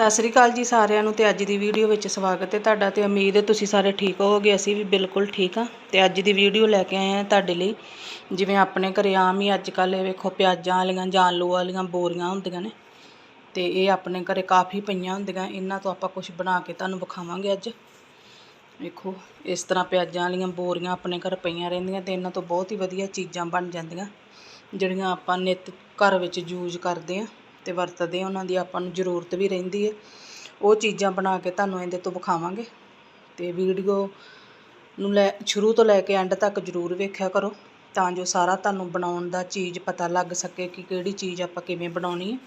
ਸਤਿ ਸ੍ਰੀ ਅਕਾਲ ਜੀ ਸਾਰਿਆਂ ਨੂੰ ਤੇ ਅੱਜ ਦੀ ਵੀਡੀਓ ਵਿੱਚ ਸਵਾਗਤ ਹੈ ਤੁਹਾਡਾ ਤੇ ਉਮੀਦ ਹੈ ਤੁਸੀਂ ਸਾਰੇ ਠੀਕ ਹੋਵੋਗੇ, ਅਸੀਂ ਵੀ ਬਿਲਕੁਲ ਠੀਕ ਆ ਤੇ ਅੱਜ ਦੀ ਵੀਡੀਓ ਲੈ ਕੇ ਆਏ ਆ ਤੁਹਾਡੇ ਲਈ। ਜਿਵੇਂ ਆਪਣੇ ਘਰੇ ਆਮ ਹੀ ਅੱਜ ਕੱਲ੍ਹ ਇਹ ਵੇਖੋ ਪਿਆਜ਼ਾਂ ਵਾਲੀਆਂ ਜਾਂ ਆਲੂ ਵਾਲੀਆਂ ਬੋਰੀਆਂ ਹੁੰਦੀਆਂ ਨੇ। ਤੇ ਇਹ ਆਪਣੇ ਘਰੇ ਕਾਫੀ ਪਈਆਂ ਹੁੰਦੀਆਂ, ਇਹਨਾਂ ਤੋਂ ਆਪਾਂ ਕੁਝ ਬਣਾ ਕੇ ਤੁਹਾਨੂੰ ਵਿਖਾਵਾਂਗੇ ਅੱਜ। ਵੇਖੋ, ਇਸ ਤਰ੍ਹਾਂ ਪਿਆਜ਼ਾਂ ਵਾਲੀਆਂ ਬੋਰੀਆਂ ਆਪਣੇ ਘਰ ਪਈਆਂ ਰਹਿੰਦੀਆਂ ਤੇ ਇਹਨਾਂ ਤੋਂ ਬਹੁਤ ਹੀ ਵਧੀਆ ਚੀਜ਼ਾਂ ਬਣ ਜਾਂਦੀਆਂ, ਜਿਹੜੀਆਂ ਆਪਾਂ ਨਿੱਤ ਘਰ ਵਿੱਚ ਯੂਜ਼ ਕਰਦੇ ਆ ਅਤੇ ਵਰਤਦੇ ਉਹਨਾਂ ਦੀ ਆਪਾਂ ਨੂੰ ਜ਼ਰੂਰਤ ਵੀ ਰਹਿੰਦੀ ਹੈ। ਉਹ ਚੀਜ਼ਾਂ ਬਣਾ ਕੇ ਤੁਹਾਨੂੰ ਇਹਦੇ ਤੋਂ ਵਿਖਾਵਾਂਗੇ। ਅਤੇ ਵੀਡੀਓ ਨੂੰ ਲੈ, ਸ਼ੁਰੂ ਤੋਂ ਲੈ ਕੇ ਐਂਡ ਤੱਕ ਜ਼ਰੂਰ ਵੇਖਿਆ ਕਰੋ, ਤਾਂ ਜੋ ਸਾਰਾ ਤੁਹਾਨੂੰ ਬਣਾਉਣ ਦਾ ਚੀਜ਼ ਪਤਾ ਲੱਗ ਸਕੇ ਕਿ ਕਿਹੜੀ ਚੀਜ਼ ਆਪਾਂ ਕਿਵੇਂ ਬਣਾਉਣੀ ਹੈ।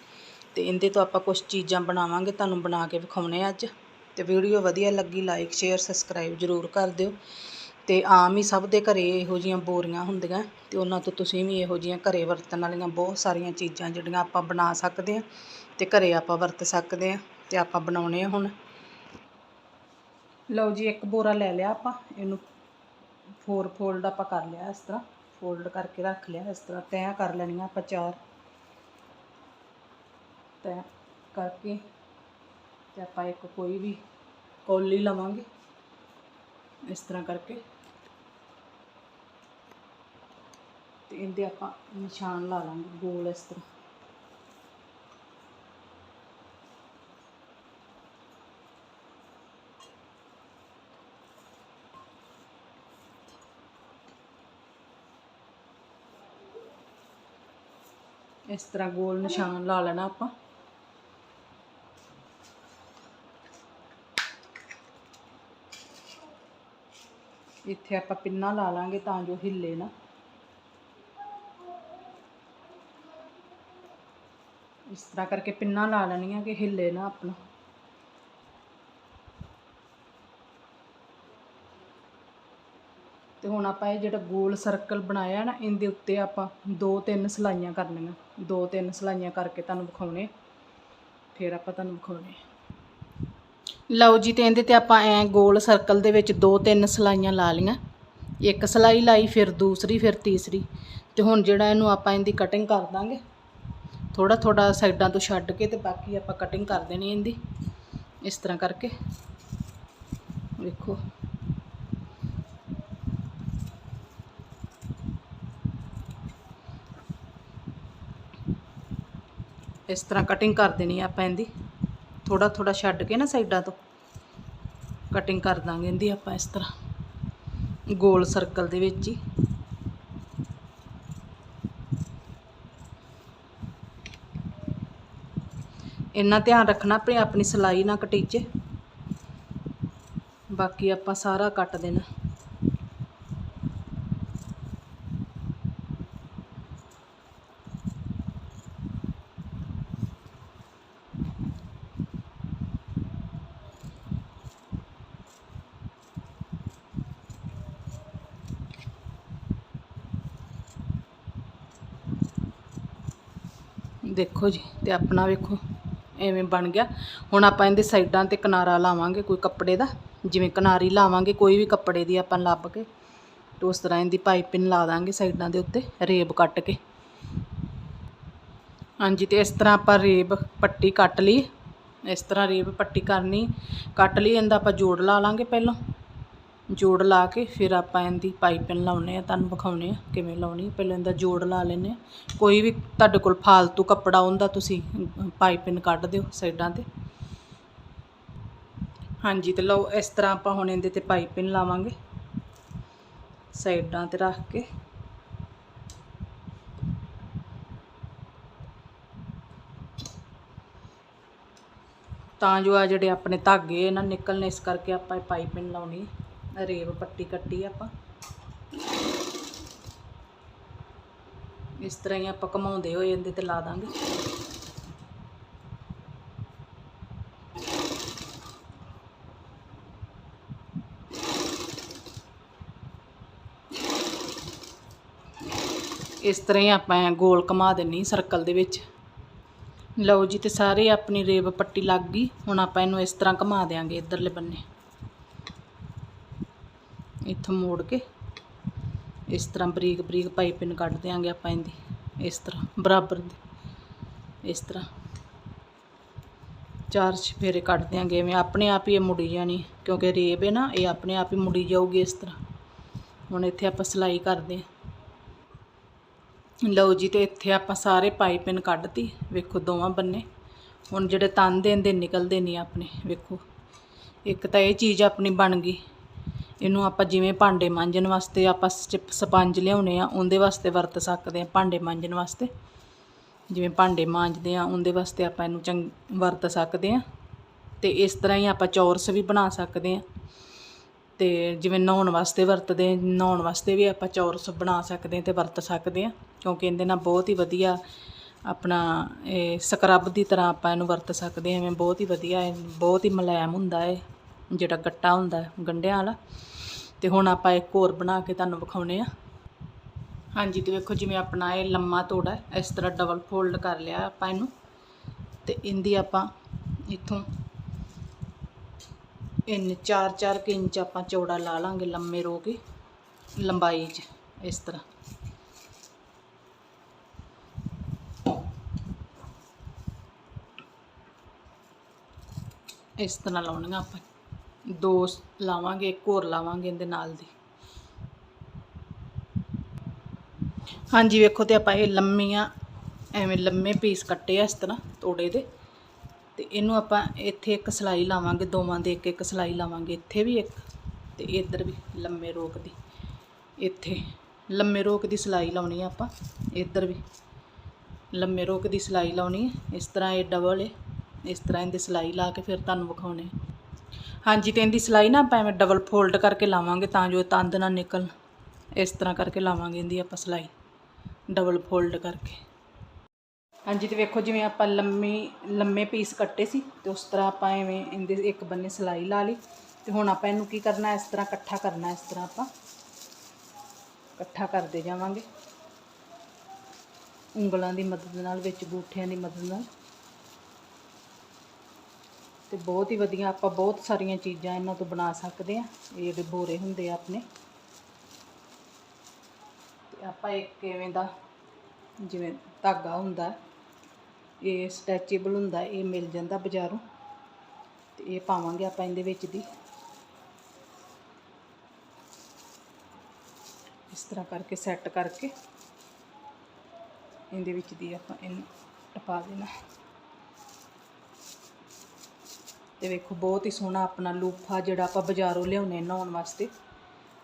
ਅਤੇ ਇਹਦੇ ਤੋਂ ਆਪਾਂ ਕੁਝ ਚੀਜ਼ਾਂ ਬਣਾਵਾਂਗੇ, ਤੁਹਾਨੂੰ ਬਣਾ ਕੇ ਵਿਖਾਉਣੇ ਆ ਅੱਜ। ਅਤੇ ਵੀਡੀਓ ਵਧੀਆ ਲੱਗੀ ਲਾਈਕ ਸ਼ੇਅਰ ਸਬਸਕ੍ਰਾਈਬ ਜ਼ਰੂਰ ਕਰ ਦਿਓ। ਅਤੇ ਆਮ ਹੀ ਸਭ ਦੇ ਘਰ ਇਹੋ ਜਿਹੀਆਂ ਬੋਰੀਆਂ ਹੁੰਦੀਆਂ ਅਤੇ ਉਹਨਾਂ ਤੋਂ ਤੁਸੀਂ ਵੀ ਇਹੋ ਜਿਹੀਆਂ ਘਰ ਵਰਤਣ ਵਾਲੀਆਂ ਬਹੁਤ ਸਾਰੀਆਂ ਚੀਜ਼ਾਂ ਜਿਹੜੀਆਂ ਆਪਾਂ ਬਣਾ ਸਕਦੇ ਹਾਂ ਅਤੇ ਘਰ ਆਪਾਂ ਵਰਤ ਸਕਦੇ ਹਾਂ ਅਤੇ ਆਪਾਂ ਬਣਾਉਣੇ ਆ ਹੁਣ। ਲਓ ਜੀ, ਇੱਕ ਬੋਰਾ ਲੈ ਲਿਆ ਆਪਾਂ, ਇਹਨੂੰ ਫੋਰ ਫੋਲਡ ਆਪਾਂ ਕਰ ਲਿਆ ਇਸ ਤਰ੍ਹਾਂ ਫੋਲਡ ਕਰਕੇ ਰੱਖ ਲਿਆ ਇਸ ਤਰ੍ਹਾਂ, ਤੈਅ ਕਰ ਲੈਣੀਆਂ ਆਪਾਂ ਚਾਰ। ਤੈਅ ਕਰਕੇ ਤੇ ਆਪਾਂ ਇੱਕ ਕੋਈ ਵੀ ਕੌਲੀ ਲਵਾਂਗੇ ਇਸ ਤਰ੍ਹਾਂ ਕਰਕੇ। ਤੇ ਇਹਦੇ ਆਪਾਂ ਨਿਸ਼ਾਨ ਲਾ ਲਾਂਗੇ, ਗੋਲ ਇਸ ਤਰ੍ਹਾਂ। ਇਸ ਤਰ੍ਹਾਂ ਗੋਲ ਨਿਸ਼ਾਨ ਲਾ ਲੈਣਾ ਆਪਾਂ। ਇੱਥੇ ਆਪਾਂ ਪਿੰਨਾ ਲਾ ਲਾਂਗੇ ਤਾਂ ਜੋ ਹਿੱਲੇ ਨਾ। ਇਸ ਤਰ੍ਹਾਂ ਕਰਕੇ ਪਿੰਨਾਂ ਲਾ ਲੈਣੀਆਂ ਕਿ ਹਿੱਲੇ ਨਾ ਆਪਣਾ। ਤੇ ਹੁਣ ਆਪਾਂ ਇਹ ਜਿਹੜਾ ਗੋਲ ਸਰਕਲ ਬਣਾਇਆ ਨਾ, ਇਹਦੇ ਉੱਤੇ ਆਪਾਂ ਦੋ ਤਿੰਨ ਸਲਾਈਆਂ ਕਰਨੀਆਂ। ਦੋ ਤਿੰਨ ਸਲਾਈਆਂ ਕਰਕੇ ਤੁਹਾਨੂੰ ਵਿਖਾਉਣੇ। ਫਿਰ ਆਪਾਂ ਤੁਹਾਨੂੰ ਵਿਖਾਉਣੇ। ਲਓ ਜੀ, ਤੇ ਇਹਦੇ ਤੇ ਆਪਾਂ ਐ ਗੋਲ ਸਰਕਲ ਦੇ ਵਿੱਚ ਦੋ ਤਿੰਨ ਸਲਾਈਆਂ ਲਾ ਲੀਆਂ ਇੱਕ ਸਲਾਈ ਲਾਈ, ਫਿਰ ਦੂਸਰੀ, ਫਿਰ ਤੀਸਰੀ। ਤੇ ਹੁਣ ਜਿਹੜਾ ਇਹਨੂੰ ਆਪਾਂ ਇਹਦੀ ਕਟਿੰਗ ਕਰ ਦਾਂਗੇ। ਥੋੜਾ ਥੋੜਾ ਸਾਈਡਾਂ ਤੋਂ ਛੱਡ ਕੇ ਤੇ ਬਾਕੀ ਆਪਾਂ ਕਟਿੰਗ ਕਰ ਦੇਣੀ ਇਹਦੀ। ਇਸ ਤਰ੍ਹਾਂ ਕਰਕੇ। ਵੇਖੋ। ਇਸ ਤਰ੍ਹਾਂ ਕਟਿੰਗ ਕਰ ਦੇਣੀ ਆ ਆਪਾਂ ਇਹਦੀ। ਥੋੜਾ ਥੋੜਾ ਛੱਡ ਕੇ ਨਾ ਸਾਈਡਾਂ ਤੋਂ। ਕਟਿੰਗ ਕਰ ਦਾਂਗੇ ਇਹਦੀ ਆਪਾਂ ਇਸ ਤਰ੍ਹਾਂ। ਗੋਲ ਸਰਕਲ ਦੇ ਵਿੱਚ ਹੀ। ਇੰਨਾ ਧਿਆਨ ਰੱਖਣਾ, ਆਪਣੇ ਆਪਣੀ ਸਲਾਈ ਨਾ ਕਟੀਚੇ। ਬਾਕੀ ਆਪਾਂ ਸਾਰਾ ਕੱਟ ਦੇਣਾ। ਦੇਖੋ ਜੀ, ਤੇ ਆਪਣਾ ਵੇਖੋ। ਐਵੇਂ ਬਣ ਗਿਆ। ਹੁਣ ਆਪਾਂ ਇਹਦੇ ਸਾਈਡਾਂ ਤੇ ਕਿਨਾਰਾ ਲਾਵਾਂਗੇ ਕੋਈ ਕੱਪੜੇ ਦਾ। ਜਿਵੇਂ ਕਿਨਾਰੀ ਲਾਵਾਂਗੇ, ਕੋਈ ਵੀ ਕੱਪੜੇ ਦੀ ਆਪਾਂ ਲੱਭ ਕੇ ਤੇ ਉਸ ਤਰ੍ਹਾਂ ਇਹਦੀ ਪਾਈਪਿੰਗ ਲਾ ਦਾਂਗੇ ਸਾਈਡਾਂ ਦੇ ਉੱਤੇ, ਰੇਬ ਕੱਟ ਕੇ। ਹਾਂਜੀ, ਤੇ ਇਸ ਤਰ੍ਹਾਂ ਆਪਾਂ ਰੇਬ ਪੱਟੀ ਕੱਟ ਲਈ। ਇਸ ਤਰ੍ਹਾਂ ਰੇਬ ਪੱਟੀ ਕਰਨੀ, ਕੱਟ ਲਈ, ਇਹਦਾ ਆਪਾਂ ਜੋੜ ਲਾ ਲਾਂਗੇ ਪਹਿਲਾਂ। ਜੋੜ ਲਾ ਕੇ ਫਿਰ ਆਪਾਂ ਇਹਦੀ ਪਾਈਪਿੰਗ ਲਾਉਨੇ ਆ, ਤੁਹਾਨੂੰ ਵਿਖਾਉਨੇ ਆ ਕਿਵੇਂ ਲਾਉਣੀ ਪਹਿਲਾਂ ਇਹਦਾ ਜੋੜ ਲਾ ਲੈਨੇ ਆ। ਕੋਈ ਵੀ ਤੁਹਾਡੇ ਕੋਲ ਫਾਲਤੂ ਕੱਪੜਾ ਹੁੰਦਾ, ਤੁਸੀਂ ਪਾਈਪਿੰਗ ਕੱਢ ਦਿਓ ਸਾਈਡਾਂ ਤੇ। ਹਾਂਜੀ, ਤੇ ਲਓ, ਇਸ ਤਰ੍ਹਾਂ ਆਪਾਂ ਹੁਣ ਇਹਦੇ ਤੇ ਪਾਈਪਿੰਗ ਲਾਵਾਂਗੇ। ਸਾਈਡਾਂ ਤੇ ਰੱਖ ਕੇ। ਤਾਂ ਜੋ ਆ ਜਿਹੜੇ ਆਪਣੇ ਧਾਗੇ ਨਾ ਨਿਕਲਣੇ, ਇਸ ਕਰਕੇ ਆਪਾਂ ਇਹ ਪਾਈਪਿੰਗ ਲਾਉਣੀ ਰੇਬ ਪੱਟੀ ਕੱਟੀ ਆਪਾਂ। ਇਸ ਤਰ੍ਹਾਂ ਹੀ ਆਪਾਂ ਘਮਾਉਂਦੇ ਹੋਏ ਇਹਦੇ ਤੇ ਲਾ ਦਾਂਗੇ। ਇਸ ਤਰ੍ਹਾਂ ਹੀ ਆਪਾਂ ਗੋਲ ਘਮਾ ਦੇਣੀ ਸਰਕਲ ਦੇ ਵਿੱਚ। ਲਓ ਜੀ, ਤੇ ਸਾਰੇ ਆਪਣੀ ਰੇਬ ਪੱਟੀ ਲੱਗ ਗਈ। ਹੁਣ ਆਪਾਂ ਇਹਨੂੰ ਇਸ ਤਰ੍ਹਾਂ ਘਮਾ ਦੇਾਂਗੇ ਇਧਰਲੇ ਬੰਨੇ। ਇੱਥੋਂ ਮੋੜ ਕੇ ਇਸ ਤਰ੍ਹਾਂ ਬਰੀਕ ਬਰੀਕ ਪਾਈਪਿੰਗ ਕੱਢ ਦਿਆਂਗੇ ਆਪਾਂ ਇਹਦੀ, ਇਸ ਤਰ੍ਹਾਂ, ਬਰਾਬਰ ਦੀ, ਇਸ ਤਰ੍ਹਾਂ। ਚਾਰ ਛਫੇਰੇ ਕੱਢ ਦਿਆਂਗੇ, ਐਵੇਂ ਆਪਣੇ ਆਪ ਹੀ ਇਹ ਮੁੜੀ ਜਾਣੀ, ਕਿਉਂਕਿ ਰੇਬ ਹੈ ਨਾ, ਇਹ ਆਪਣੇ ਆਪ ਹੀ ਮੁੜੀ ਜਾਊਗੀ ਇਸ ਤਰ੍ਹਾਂ। ਹੁਣ ਇੱਥੇ ਆਪਾਂ ਸਿਲਾਈ ਕਰਦੇ ਹਾਂ। ਲਓ ਜੀ, ਤੇ ਇੱਥੇ ਆਪਾਂ ਸਾਰੇ ਪਾਈਪਿੰਗ ਕੱਢਤੀ, ਵੇਖੋ ਦੋਵਾਂ ਬੰਨੇ। ਹੁਣ ਜਿਹੜੇ ਤੰਦ ਦੇ ਨਿਕਲਦੇ ਨਹੀਂ ਆਪਣੇ, ਵੇਖੋ। ਇੱਕ ਤਾਂ ਇਹ ਚੀਜ਼ ਆਪਣੀ ਬਣ ਗਈ। ਇਹਨੂੰ ਆਪਾਂ ਜਿਵੇਂ ਭਾਂਡੇ ਮਾਂਜਣ ਵਾਸਤੇ ਆਪਾਂ ਸਟਿਪ ਸਪੰਜ ਲਿਆਉਣੇ ਆ ਉਹਦੇ ਵਾਸਤੇ ਵਰਤ ਸਕਦੇ ਆ ਭਾਂਡੇ ਮਾਂਜਣ ਵਾਸਤੇ। ਜਿਵੇਂ ਭਾਂਡੇ ਮਾਂਜਦੇ ਆ ਉਹਦੇ ਵਾਸਤੇ ਆਪਾਂ ਇਹਨੂੰ ਚੰਗ ਵਰਤ ਸਕਦੇ ਆ। ਤੇ ਇਸ ਤਰ੍ਹਾਂ ਹੀ ਆਪਾਂ ਚੌਰਸ ਵੀ ਬਣਾ ਸਕਦੇ ਆ। ਤੇ ਜਿਵੇਂ ਨਹਾਉਣ ਵਾਸਤੇ ਵਰਤਦੇ ਆ, ਨਹਾਉਣ ਵਾਸਤੇ ਵੀ ਆਪਾਂ ਚੌਰਸ ਬਣਾ ਸਕਦੇ ਆ ਤੇ ਵਰਤ ਸਕਦੇ ਆ। ਕਿਉਂਕਿ ਇਹਦੇ ਨਾਲ ਬਹੁਤ ਹੀ ਵਧੀਆ ਆਪਣਾ ਇਹ ਸਕਰਬ ਦੀ ਤਰ੍ਹਾਂ ਆਪਾਂ ਇਹਨੂੰ ਵਰਤ ਸਕਦੇ ਆ। ਐਵੇਂ ਬਹੁਤ ਹੀ ਵਧੀਆ ਹੈ ਬਹੁਤ ਹੀ ਮੁਲਾਇਮ ਹੁੰਦਾ ਹੈ ਜਿਹੜਾ ਗੱਟਾ ਹੁੰਦਾ ਗੰਢਿਆਂ ਵਾਲਾ। ਤੇ ਹੁਣ ਆਪਾਂ ਇੱਕ ਹੋਰ ਬਣਾ ਕੇ ਤੁਹਾਨੂੰ ਵਿਖਾਉਣੇ ਆ। ਹਾਂਜੀ, ਤੇ ਵੇਖੋ ਜਿਵੇਂ ਆਪਣਾ ਇਹ ਲੰਮਾ ਤੋੜਾ ਇਸ ਤਰ੍ਹਾਂ ਡਬਲ ਫੋਲਡ ਕਰ ਲਿਆ ਆਪਾਂ ਇਹਨੂੰ। ਤੇ ਇਹਦੀ ਆਪਾਂ ਇੱਥੋਂ ਇੰਨ 4-4 ਇੰਚ ਆਪਾਂ ਚੌੜਾ ਲਾ ਲਾਂਗੇ ਲੰਮੇ ਰੋ ਕੇ, ਲੰਬਾਈ 'ਚ, ਇਸ ਤਰ੍ਹਾਂ। ਇਸ ਤਰ੍ਹਾਂ ਲਾਉਣੀਆਂ ਆਪਾਂ। ਦੋ ਸ- ਲਾਵਾਂਗੇ, ਇੱਕ ਹੋਰ ਲਾਵਾਂਗੇ ਇਹਦੇ ਨਾਲ ਦੀ। ਹਾਂਜੀ, ਵੇਖੋ ਤੇ ਆਪਾਂ ਇਹ ਲੰਮੀਆਂ, ਐਵੇਂ ਲੰਮੇ ਪੀਸ ਕੱਟੇ ਆ ਇਸ ਤਰ੍ਹਾਂ ਤੋੜੇ ਦੇ। ਤੇ ਇਹਨੂੰ ਆਪਾਂ ਇੱਥੇ ਇੱਕ ਸਲਾਈ ਲਾਵਾਂਗੇ, ਦੋਵਾਂ ਦੇ ਇੱਕ ਇੱਕ ਸਲਾਈ ਲਾਵਾਂਗੇ, ਇੱਥੇ ਵੀ ਇੱਕ ਤੇ ਇੱਧਰ ਵੀ ਲੰਮੇ ਰੋਕ ਦੀ। ਇੱਥੇ ਲੰਮੇ ਰੋਕ ਦੀ ਸਲਾਈ ਲਾਉਣੀ ਆ ਆਪਾਂ, ਇੱਧਰ ਵੀ ਲੰਮੇ ਰੋਕ ਦੀ ਸਲਾਈ ਲਾਉਣੀ ਹੈ ਇਸ ਤਰ੍ਹਾਂ ਇਹ ਡਬਲ ਹੈ ਇਸ ਤਰ੍ਹਾਂ ਇਹਦੇ ਸਲਾਈ ਲਾ ਕੇ ਫਿਰ ਤੁਹਾਨੂੰ ਵਿਖਾਉਣੇ ਹਾਂਜੀ ਤੇ ਇਹਦੀ ਸਿਲਾਈ ਨਾ ਆਪਾਂ ਐਵੇਂ ਡਬਲ ਫੋਲਡ ਕਰਕੇ ਲਾਵਾਂਗੇ ਤਾਂ ਜੋ ਤੰਦ ਨਾ ਨਿਕਲਣ ਇਸ ਤਰ੍ਹਾਂ ਕਰਕੇ ਲਾਵਾਂਗੇ ਇਹਦੀ ਆਪਾਂ ਸਿਲਾਈ। ਡਬਲ ਫੋਲਡ ਕਰਕੇ। ਹਾਂਜੀ ਤੇ ਵੇਖੋ ਜਿਵੇਂ ਆਪਾਂ ਲੰਮੀ, ਲੰਮੇ ਪੀਸ ਕੱਟੇ ਸੀ ਤੇ ਉਸ ਤਰ੍ਹਾਂ ਆਪਾਂ ਐਵੇਂ ਇਹਦੇ ਇੱਕ ਬੰਨੇ ਸਿਲਾਈ ਲਾ ਲਈ। ਤੇ ਹੁਣ ਆਪਾਂ ਇਹਨੂੰ ਕੀ ਕਰਨਾ, ਇਸ ਤਰ੍ਹਾਂ ਇਕੱਠਾ ਕਰਨਾ, ਇਸ ਤਰ੍ਹਾਂ ਆਪਾਂ ਇਕੱਠਾ ਕਰਦੇ ਜਾਵਾਂਗੇ। ਉਂਗਲਾਂ ਦੀ ਮਦਦ ਨਾਲ, ਵਿੱਚ ਬੂਠਿਆਂ ਦੀ ਮਦਦ ਨਾਲ। ਤੇ ਬਹੁਤ ਹੀ ਵਧੀਆ, ਆਪਾਂ ਬਹੁਤ ਸਾਰੀਆਂ ਚੀਜ਼ਾਂ ਇਹਨਾਂ ਤੋਂ ਬਣਾ ਸਕਦੇ ਆ ਇਹ ਜਿਹੜੇ ਬੋਰੇ ਹੁੰਦੇ ਆ ਆਪਣੇ। ਤੇ ਆਪਾਂ ਇੱਕ ਕਿਵੇਂ ਦਾ, ਜਿਵੇਂ ਧਾਗਾ ਹੁੰਦਾ, ਇਹ ਸਟੈਚੇਬਲ ਹੁੰਦਾ, ਇਹ ਮਿਲ ਜਾਂਦਾ ਬਾਜ਼ਾਰੋਂ। ਤੇ ਇਹ ਪਾਵਾਂਗੇ ਆਪਾਂ ਇਹਦੇ ਵਿੱਚ ਦੀ। ਇਸ ਤਰ੍ਹਾਂ ਕਰਕੇ ਸੈੱਟ ਕਰਕੇ ਇਹਦੇ ਵਿੱਚ ਦੀ ਆਪਾਂ ਇਹਨੂੰ ਟਪਾ ਦੇਣਾ। ਤੇ ਵੇਖੋ, ਬਹੁਤ ਹੀ ਸੋਹਣਾ ਆਪਣਾ ਲੂਫਾ ਜਿਹੜਾ ਆਪਾਂ ਬਾਜ਼ਾਰੋਂ ਲਿਆਉਨੇ ਨਹਾਉਣ ਵਾਸਤੇ।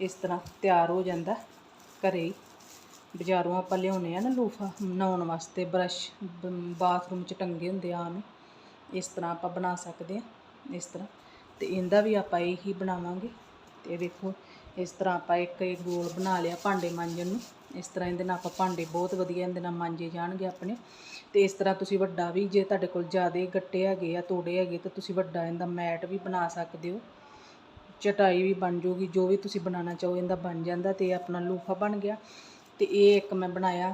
ਇਸ ਤਰ੍ਹਾਂ ਤਿਆਰ ਹੋ ਜਾਂਦਾ ਘਰੇ ਹੀ। ਬਾਜ਼ਾਰੋਂ ਆਪਾਂ ਲਿਆਉਨੇ ਆ ਨਾ ਲੂਫਾ ਨਹਾਉਣ ਵਾਸਤੇ, ਬਰਸ਼ ਬਾਥਰੂਮ 'ਚ ਟੰਗੇ ਹੁੰਦੇ ਆ ਆਮ ਇਸ ਤਰ੍ਹਾਂ ਆਪਾਂ ਬਣਾ ਸਕਦੇ ਆ ਇਸ ਤਰ੍ਹਾਂ। ਤੇ ਇਹਦਾ ਵੀ ਆਪਾਂ ਇਹੀ ਬਣਾਵਾਂਗੇ। ਤੇ ਵੇਖੋ, ਇਸ ਤਰ੍ਹਾਂ ਆਪਾਂ ਇੱਕ ਇਹ ਗੋਲ ਬਣਾ ਲਿਆ ਭਾਂਡੇ ਮਾਂਜਣ ਨੂੰ। ਇਸ ਤਰ੍ਹਾਂ ਇਹਦੇ ਨਾਲ ਆਪਾਂ ਭਾਂਡੇ ਬਹੁਤ ਵਧੀਆ ਇਹਦੇ ਨਾਲ ਮਾਂਜੇ ਜਾਣਗੇ ਆਪਣੇ। ਤੇ ਇਸ ਤਰ੍ਹਾਂ ਤੁਸੀਂ ਵੱਡਾ ਵੀ ਜੇ ਤੁਹਾਡੇ ਕੋਲ ਜ਼ਿਆਦਾ ਗੱਟੇ ਹੈਗੇ ਆ, ਤੋੜੇ ਹੈਗੇ, ਤਾਂ ਤੁਸੀਂ ਵੱਡਾ ਇਹਦਾ ਮੈਟ ਵੀ ਬਣਾ ਸਕਦੇ ਹੋ। ਚਟਾਈ ਵੀ ਬਣ ਜੂਗੀ, ਜੋ ਵੀ ਤੁਸੀਂ ਬਣਾਉਣਾ ਚਾਹੋ ਇਹਦਾ ਬਣ ਜਾਂਦਾ ਤੇ ਆਪਣਾ ਲੂਫਾ ਬਣ ਗਿਆ। ਤੇ ਇਹ ਇੱਕ ਮੈਂ ਬਣਾਇਆ,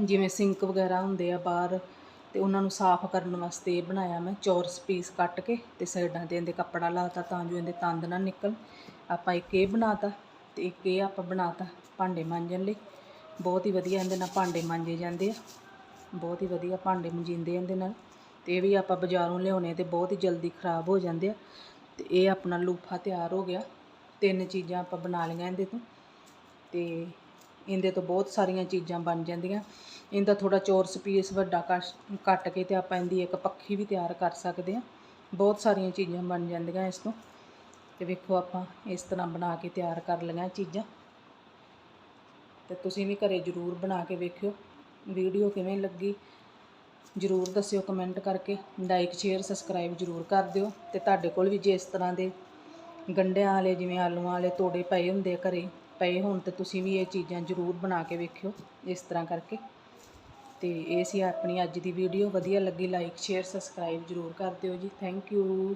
ਜਿਵੇਂ ਸਿੰਕ ਵਗੈਰਾ ਹੁੰਦੇ ਆ ਬਾਹਰ, ਤੇ ਉਹਨਾਂ ਨੂੰ ਸਾਫ਼ ਕਰਨ ਵਾਸਤੇ ਇਹ ਬਣਾਇਆ ਮੈਂ, ਚੌਰਸ ਪੀਸ ਕੱਟ ਕੇ ਤੇ ਸਾਈਡਾਂ ਤੇ ਇਹਦੇ ਕੱਪੜਾ ਲਾਤਾ ਤਾਂ ਜੋ ਇਹਦੇ ਤੰਦ ਨਾ ਨਿਕਲ ਆਪਾਂ ਇੱਕ ਇਹ ਬਣਾਤਾ ਤੇ ਇੱਕ ਇਹ ਆਪਾਂ ਬਣਾਤਾ। ਭਾਂਡੇ ਮਾਂਜਣ ਲਈ। ਬਹੁਤ ਹੀ ਵਧੀਆ ਇਹਦੇ ਨਾਲ ਭਾਂਡੇ ਮਾਂਜੇ ਜਾਂਦੇ ਆ। ਬਹੁਤ ਹੀ ਵਧੀਆ ਭਾਂਡੇ ਮੰਜੀਂਦੇ ਇਹਦੇ ਨਾਲ। ਤੇ ਇਹ ਵੀ ਆਪਾਂ ਬਾਜ਼ਾਰੋਂ ਲਿਆਉਣੇ ਤੇ ਬਹੁਤ ਹੀ ਜਲਦੀ ਖਰਾਬ ਹੋ ਜਾਂਦੇ ਆ। ਤੇ ਇਹ ਆਪਣਾ ਲੂਫਾ ਤਿਆਰ ਹੋ ਗਿਆ। ਤਿੰਨ ਚੀਜ਼ਾਂ ਆਪਾਂ ਬਣਾ ਲਈਆਂ ਇਹਦੇ ਤੋਂ। ਤੇ ਇਹਦੇ ਤੋਂ ਬਹੁਤ ਸਾਰੀਆਂ ਚੀਜ਼ਾਂ ਬਣ ਜਾਂਦੀਆਂ। ਇਹਦਾ ਥੋੜਾ ਚੋਰਸ ਪੀਸ ਵੱਡਾ ਕਸ਼- ਕੱਟ ਕੇ ਤੇ ਆਪਾਂ ਇਹਦੀ ਇੱਕ ਪੱਖੀ ਵੀ ਤਿਆਰ ਕਰ ਸਕਦੇ ਆ। ਬਹੁਤ ਸਾਰੀਆਂ ਚੀਜ਼ਾਂ ਬਣ ਜਾਂਦੀਆਂ ਇਸ ਤੋਂ। ਤੇ ਵੇਖੋ ਆਪਾਂ ਇਸ ਤਰ੍ਹਾਂ ਬਣਾ ਕੇ ਤਿਆਰ ਕਰ ਲਈਆਂ ਚੀਜ਼ਾਂ। ਤੇ ਤੁਸੀਂ ਵੀ ਘਰੇ ਜ਼ਰੂਰ ਬਣਾ ਕੇ ਵੇਖਿਓ। ਵੀਡੀਓ ਕਿਵੇਂ ਲੱਗੀ, ਜ਼ਰੂਰ ਦੱਸਿਓ ਕਮੈਂਟ ਕਰਕੇ। ਲਾਈਕ ਸ਼ੇਅਰ ਸਬਸਕ੍ਰਾਈਬ ਜ਼ਰੂਰ ਕਰ ਦਿਓ ਤੇ ਤੁਹਾਡੇ ਕੋਲ ਵੀ ਜੇ ਇਸ ਤਰ੍ਹਾਂ ਦੇ ਗੰਢਿਆਂ ਵਾਲੇ ਜਿਵੇਂ ਆਲੂਆਂ ਵਾਲੇ ਤੋੜੇ ਪਏ ਹੁੰਦੇ ਆ ਘਰੇ, ਪਏ ਹੋਣ ਤੇ ਤੁਸੀਂ ਵੀ ਇਹ ਚੀਜ਼ਾਂ ਜ਼ਰੂਰ ਬਣਾ ਕੇ ਵੇਖਿਓ ਇਸ ਤਰ੍ਹਾਂ ਕਰਕੇ। ਤੇ ਇਹ ਸੀ ਆਪਣੀ ਅੱਜ ਦੀ ਵੀਡੀਓ। ਵਧੀਆ ਲੱਗੀ ਲਾਈਕ ਸ਼ੇਅਰ ਸਬਸਕ੍ਰਾਈਬ ਜ਼ਰੂਰ ਕਰ ਦਿਓ ਜੀ। Thank you